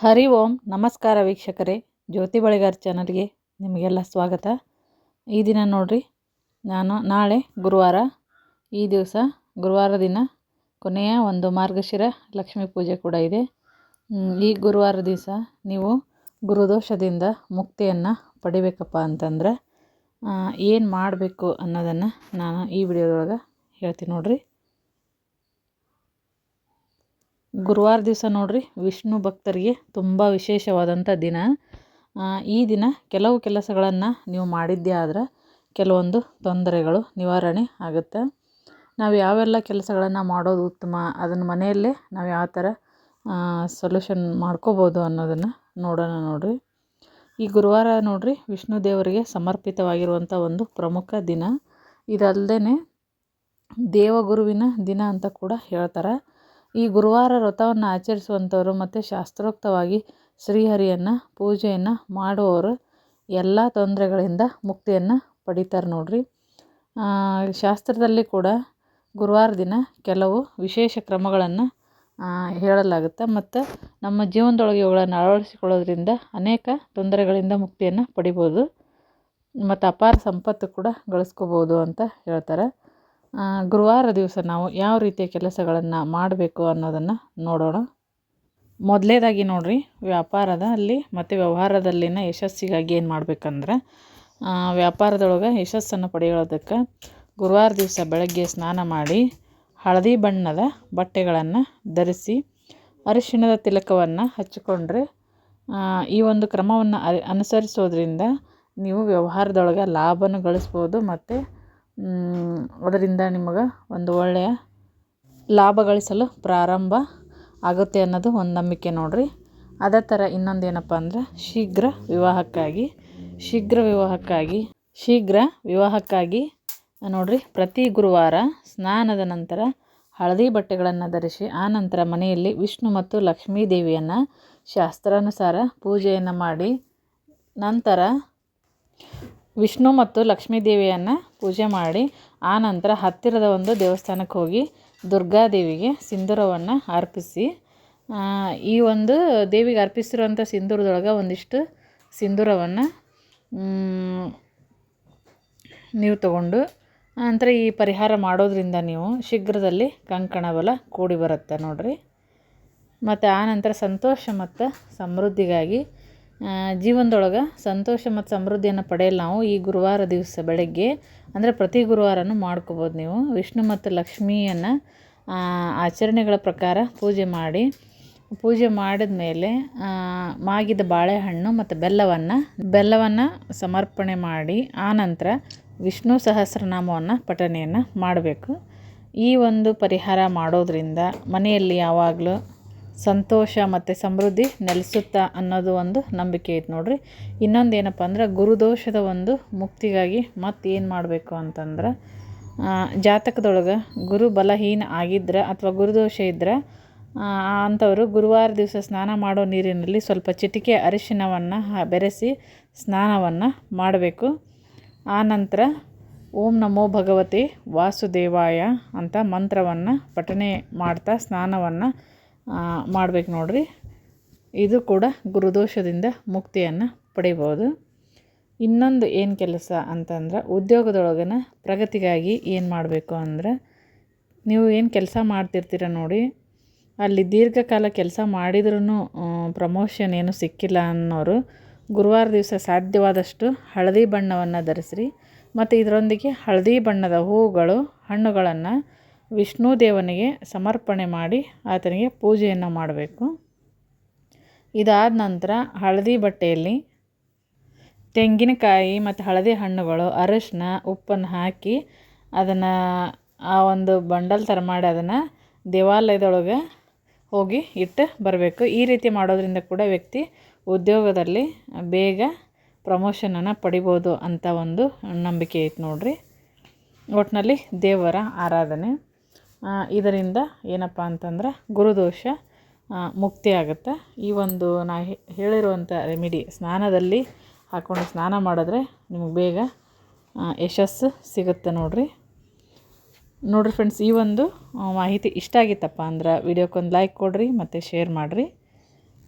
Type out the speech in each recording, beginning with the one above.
ಹರಿ ಓಂ, ನಮಸ್ಕಾರ ವೀಕ್ಷಕರೇ. ಜ್ಯೋತಿ ಬಳಿಗಾರ್ ಚಾನಲ್ಗೆ ನಿಮಗೆಲ್ಲ ಸ್ವಾಗತ. ಈ ದಿನ ನೋಡ್ರಿ, ನಾನು ನಾಳೆ ಗುರುವಾರ, ಈ ದಿವಸ ಗುರುವಾರ ದಿನ ಕೊನೆಯ ಒಂದು ಮಾರ್ಗಶಿರ ಲಕ್ಷ್ಮೀ ಪೂಜೆ ಕೂಡ ಇದೆ. ಈ ಗುರುವಾರ ದಿವಸ ನೀವು ಗುರುದೋಷದಿಂದ ಮುಕ್ತಿಯನ್ನು ಪಡಿಬೇಕಪ್ಪ ಅಂತಂದ್ರೆ ಏನು ಮಾಡಬೇಕು ಅನ್ನೋದನ್ನು ನಾನು ಈ ವಿಡಿಯೋದೊಳಗೆ ಹೇಳ್ತೀನಿ ನೋಡ್ರಿ. ಗುರುವಾರ ದಿವಸ ನೋಡ್ರಿ, ವಿಷ್ಣು ಭಕ್ತರಿಗೆ ತುಂಬ ವಿಶೇಷವಾದಂಥ ದಿನ. ಈ ದಿನ ಕೆಲವು ಕೆಲಸಗಳನ್ನು ನೀವು ಮಾಡಿದ್ದೇ ಆದ್ರೆ ಕೆಲವೊಂದು ತೊಂದರೆಗಳು, ನಿವಾರಣೆ ಆಗುತ್ತೆ. ನಾವು ಯಾವೆಲ್ಲ ಕೆಲಸಗಳನ್ನು ಮಾಡೋದು ಉತ್ತಮ, ಅದನ್ನು ಮನೆಯಲ್ಲೇ ನಾವು ಯಾವ ಥರ ಸೊಲ್ಯೂಷನ್ ಮಾಡ್ಕೋಬೋದು ಅನ್ನೋದನ್ನು ನೋಡೋಣ ನೋಡ್ರಿ. ಈ ಗುರುವಾರ ನೋಡ್ರಿ, ವಿಷ್ಣು ದೇವರಿಗೆ ಸಮರ್ಪಿತವಾಗಿರುವಂಥ ಒಂದು ಪ್ರಮುಖ ದಿನ. ಇದಲ್ಲದೆ ದೇವಗುರುವಿನ ದಿನ ಅಂತ ಕೂಡ ಹೇಳ್ತಾರೆ. ಈ ಗುರುವಾರ ವ್ರತವನ್ನು ಆಚರಿಸುವಂಥವರು ಮತ್ತು ಶಾಸ್ತ್ರೋಕ್ತವಾಗಿ ಶ್ರೀಹರಿಯನ್ನು ಪೂಜೆಯನ್ನು ಮಾಡುವವರು ಎಲ್ಲ ತೊಂದರೆಗಳಿಂದ ಮುಕ್ತಿಯನ್ನು ಪಡಿತಾರೆ ನೋಡಿರಿ. ಶಾಸ್ತ್ರದಲ್ಲಿ ಕೂಡ ಗುರುವಾರ ದಿನ ಕೆಲವು ವಿಶೇಷ ಕ್ರಮಗಳನ್ನು ಹೇಳಲಾಗುತ್ತೆ. ಮತ್ತು ನಮ್ಮ ಜೀವನದೊಳಗೆ ಇವುಗಳನ್ನು ಅಳವಡಿಸಿಕೊಳ್ಳೋದ್ರಿಂದ ಅನೇಕ ತೊಂದರೆಗಳಿಂದ ಮುಕ್ತಿಯನ್ನು ಪಡಿಬೋದು. ಮತ್ತು ಅಪಾರ ಸಂಪತ್ತು ಕೂಡ ಗಳಿಸ್ಕೋಬೋದು ಅಂತ ಹೇಳ್ತಾರೆ. ಗುರುವಾರ ದಿವಸ ನಾವು ಯಾವ ರೀತಿಯ ಕೆಲಸಗಳನ್ನು ಮಾಡಬೇಕು ಅನ್ನೋದನ್ನು ನೋಡೋಣ. ಮೊದಲೇದಾಗಿ ವ್ಯಾಪಾರದ ಅಲ್ಲಿ ಮತ್ತು ವ್ಯವಹಾರದಲ್ಲಿನ ಯಶಸ್ಸಿಗಾಗಿ ಏನು ಮಾಡಬೇಕಂದ್ರೆ ವ್ಯಾಪಾರದೊಳಗೆ ಯಶಸ್ಸನ್ನು ಪಡೆಯೋದಕ್ಕೆ ಗುರುವಾರ ದಿವಸ ಬೆಳಗ್ಗೆ ಸ್ನಾನ ಮಾಡಿ, ಹಳದಿ ಬಣ್ಣದ ಬಟ್ಟೆಗಳನ್ನು ಧರಿಸಿ, ಅರಿಶಿಣದ ತಿಲಕವನ್ನು ಹಚ್ಚಿಕೊಂಡ್ರೆ ಈ ಒಂದು ಕ್ರಮವನ್ನು ಅನುಸರಿಸೋದ್ರಿಂದ ನೀವು ವ್ಯವಹಾರದೊಳಗೆ ಲಾಭನೂ ಗಳಿಸ್ಬೋದು ಮತ್ತು ಅದರಿಂದ ನಿಮಗೆ ಒಂದು ಒಳ್ಳೆಯ ಲಾಭ ಗಳಿಸಲು ಪ್ರಾರಂಭ ಆಗುತ್ತೆ ಅನ್ನೋದು ಒಂದು ನಂಬಿಕೆ ನೋಡಿರಿ. ಅದೇ ಥರ ಇನ್ನೊಂದು ಏನಪ್ಪ ಅಂದ್ರೆ ಶೀಘ್ರ ವಿವಾಹಕ್ಕಾಗಿ ಶೀಘ್ರ ವಿವಾಹಕ್ಕಾಗಿ ಶೀಘ್ರ ವಿವಾಹಕ್ಕಾಗಿ ನೋಡಿರಿ, ಪ್ರತಿ ಗುರುವಾರ ಸ್ನಾನದ ನಂತರ ಹಳದಿ ಬಟ್ಟೆಗಳನ್ನು ಧರಿಸಿ ಆನಂತರ ನಂತರ ಮನೆಯಲ್ಲಿ ವಿಷ್ಣು ಮತ್ತು ಲಕ್ಷ್ಮೀ ದೇವಿಯನ್ನು ಶಾಸ್ತ್ರಾನುಸಾರ ಪೂಜೆಯನ್ನು ಮಾಡಿ, ನಂತರ ವಿಷ್ಣು ಮತ್ತು ಲಕ್ಷ್ಮೀ ದೇವಿಯನ್ನು ಪೂಜೆ ಮಾಡಿ, ಆ ನಂತರ ಹತ್ತಿರದ ಒಂದು ದೇವಸ್ಥಾನಕ್ಕೆ ಹೋಗಿ ದುರ್ಗಾದೇವಿಗೆ ಸಿಂಧೂರವನ್ನು ಅರ್ಪಿಸಿ ಈ ಒಂದು ದೇವಿಗೆ ಅರ್ಪಿಸಿರುವಂಥ ಸಿಂಧೂರದೊಳಗೆ ಒಂದಿಷ್ಟು ಸಿಂಧೂರವನ್ನು ನೀವು ತಗೊಂಡು ನಂತರ ಈ ಪರಿಹಾರ ಮಾಡೋದ್ರಿಂದ ನೀವು ಶೀಘ್ರದಲ್ಲಿ ಕಂಕಣ ಬಲ ಕೂಡಿ ಬರುತ್ತೆ ನೋಡಿರಿ. ಮತ್ತು ಆನಂತರ ನಂತರ ಸಂತೋಷ ಮತ್ತು ಸಮೃದ್ಧಿಗಾಗಿ ಜೀವನದೊಳಗೆ ಸಂತೋಷ ಮತ್ತು ಸಮೃದ್ಧಿಯನ್ನು ಪಡೆಯಲು ನಾವು ಈ ಗುರುವಾರ ದಿವಸ ಬೆಳಗ್ಗೆ, ಅಂದರೆ ಪ್ರತಿ ಗುರುವಾರನೂ ಮಾಡ್ಕೋಬೋದು ನೀವು. ವಿಷ್ಣು ಮತ್ತು ಲಕ್ಷ್ಮಿಯನ್ನು ಆಚರಣೆಗಳ ಪ್ರಕಾರ ಪೂಜೆ ಮಾಡಿ, ಪೂಜೆ ಮಾಡಿದ ಮೇಲೆ ಮಾಗಿದ ಬಾಳೆಹಣ್ಣು ಮತ್ತು ಬೆಲ್ಲವನ್ನು ಬೆಲ್ಲವನ್ನು ಸಮರ್ಪಣೆ ಮಾಡಿ ಆನಂತರ ನಂತರ ವಿಷ್ಣು ಸಹಸ್ರನಾಮವನ್ನು ಪಠಣೆಯನ್ನು ಮಾಡಬೇಕು. ಈ ಒಂದು ಪರಿಹಾರ ಮಾಡೋದರಿಂದ ಮನೆಯಲ್ಲಿ ಯಾವಾಗಲೂ ಸಂತೋಷ ಮತ್ತು ಸಮೃದ್ಧಿ ನೆಲೆಸುತ್ತಾ ಅನ್ನೋದು ಒಂದು ನಂಬಿಕೆ ಐತೆ ನೋಡ್ರಿ. ಇನ್ನೊಂದು ಏನಪ್ಪ ಅಂದ್ರೆ ಗುರುದೋಷದ ಒಂದು ಮುಕ್ತಿಗಾಗಿ ಮತ್ತೆ ಏನು ಮಾಡಬೇಕು ಅಂತಂದ್ರೆ ಜಾತಕದೊಳಗೆ ಗುರು ಬಲಹೀನ ಆಗಿದ್ರೆ ಅಥವಾ ಗುರುದೋಷ ಇದ್ದರೆ ಅಂಥವರು ಗುರುವಾರ ದಿವಸ ಸ್ನಾನ ಮಾಡೋ ನೀರಿನಲ್ಲಿ ಸ್ವಲ್ಪ ಚಿಟಿಕೆ ಅರಿಶಿನವನ್ನು ಬೆರೆಸಿ ಸ್ನಾನವನ್ನು ಮಾಡಬೇಕು. ಆ ನಂತರ ಓಂ ನಮೋ ಭಗವತಿ ವಾಸುದೇವಾಯ ಅಂತ ಮಂತ್ರವನ್ನು ಪಠನೆ ಮಾಡ್ತಾ ಸ್ನಾನವನ್ನು ಮಾಡ್ಬೇಕು ನೋಡ್ರಿ. ಇದು ಕೂಡ ಗುರುದೋಷದಿಂದ ಮುಕ್ತಿಯನ್ನು ಪಡಿಬೋದು. ಇನ್ನೊಂದು ಏನು ಕೆಲಸ ಅಂತಂದ್ರೆ ಉದ್ಯೋಗದೊಳಗನ ಪ್ರಗತಿಗಾಗಿ ಏನು ಮಾಡಬೇಕು ಅಂದ್ರೆ ನೀವು ಏನು ಕೆಲಸ ಮಾಡ್ತಿರ್ತೀರ ನೋಡಿ, ಅಲ್ಲಿ ದೀರ್ಘಕಾಲ ಕೆಲಸ ಮಾಡಿದ್ರೂ ಪ್ರಮೋಷನ್ ಏನು ಸಿಕ್ಕಿಲ್ಲ ಅನ್ನೋರು ಗುರುವಾರ ದಿವಸ ಸಾಧ್ಯವಾದಷ್ಟು ಹಳದಿ ಬಣ್ಣವನ್ನು ಧರಿಸ್ರಿ. ಮತ್ತು ಇದರೊಂದಿಗೆ ಹಳದಿ ಬಣ್ಣದ ಹೂಗಳು ಹಣ್ಣುಗಳನ್ನು ವಿಷ್ಣು ದೇವನಿಗೆ ಸಮರ್ಪಣೆ ಮಾಡಿ ಆತನಿಗೆ ಪೂಜೆಯನ್ನು ಮಾಡಬೇಕು. ಇದಾದ ನಂತರ ಹಳದಿ ಬಟ್ಟೆಯಲ್ಲಿ ತೆಂಗಿನಕಾಯಿ ಮತ್ತು ಹಳದಿ ಹಣ್ಣುಗಳು, ಅರಶಿನ, ಉಪ್ಪನ್ನು ಹಾಕಿ ಅದನ್ನು ಆ ಒಂದು ಬಂಡಲ್ ಥರ ಮಾಡಿ ಅದನ್ನು ದೇವಾಲಯದೊಳಗೆ ಹೋಗಿ ಇಟ್ಟು ಬರಬೇಕು. ಈ ರೀತಿ ಮಾಡೋದ್ರಿಂದ ಕೂಡ ವ್ಯಕ್ತಿ ಉದ್ಯೋಗದಲ್ಲಿ ಬೇಗ ಪ್ರಮೋಷನನ್ನು ಪಡಿಬೋದು ಅಂತ ಒಂದು ನಂಬಿಕೆ ಐತೆ ನೋಡ್ರಿ. ಒಟ್ಟಿನಲ್ಲಿ ದೇವರ ಆರಾಧನೆ. ಇದರಿಂದ ಏನಪ್ಪ ಅಂತಂದ್ರೆ ಗುರುದೋಷ ಮುಕ್ತಿ ಆಗುತ್ತೆ. ಈ ಒಂದು ನಾ ಹೇಳಿರುವಂಥ ರೆಮಿಡಿ ಸ್ನಾನದಲ್ಲಿ ಹಾಕ್ಕೊಂಡು ಸ್ನಾನ ಮಾಡಿದ್ರೆ ನಿಮಗೆ ಬೇಗ ಯಶಸ್ಸು ಸಿಗುತ್ತೆ ನೋಡಿರಿ. ನೋಡಿರಿ ಫ್ರೆಂಡ್ಸ್ ಈ ಒಂದು ಮಾಹಿತಿ ಇಷ್ಟ ಆಗಿತ್ತಪ್ಪ ಅಂದ್ರೆ ವಿಡಿಯೋಕ್ಕೊಂದು ಲೈಕ್ ಕೊಡಿರಿ, ಮತ್ತು ಶೇರ್ ಮಾಡಿರಿ.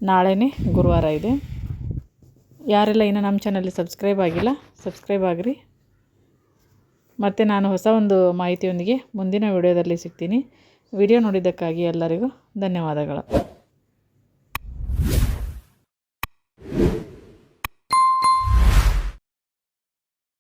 ನಾಳೆನೇ ಗುರುವಾರ ಇದೆ. ಯಾರೆಲ್ಲ ಇನ್ನೂ ನಮ್ಮ ಚಾನಲ್ಲಿ ಸಬ್ಸ್ಕ್ರೈಬ್ ಆಗಿಲ್ಲ ಸಬ್ಸ್ಕ್ರೈಬ್ ಆಗಿರಿ. ಮತ್ತು ನಾನು ಹೊಸ ಒಂದು ಮಾಹಿತಿಯೊಂದಿಗೆ ಮುಂದಿನ ವಿಡಿಯೋದಲ್ಲಿ ಸಿಗ್ತೀನಿ. ವಿಡಿಯೋ ನೋಡಿದ್ದಕ್ಕಾಗಿ ಎಲ್ಲರಿಗೂ ಧನ್ಯವಾದಗಳು.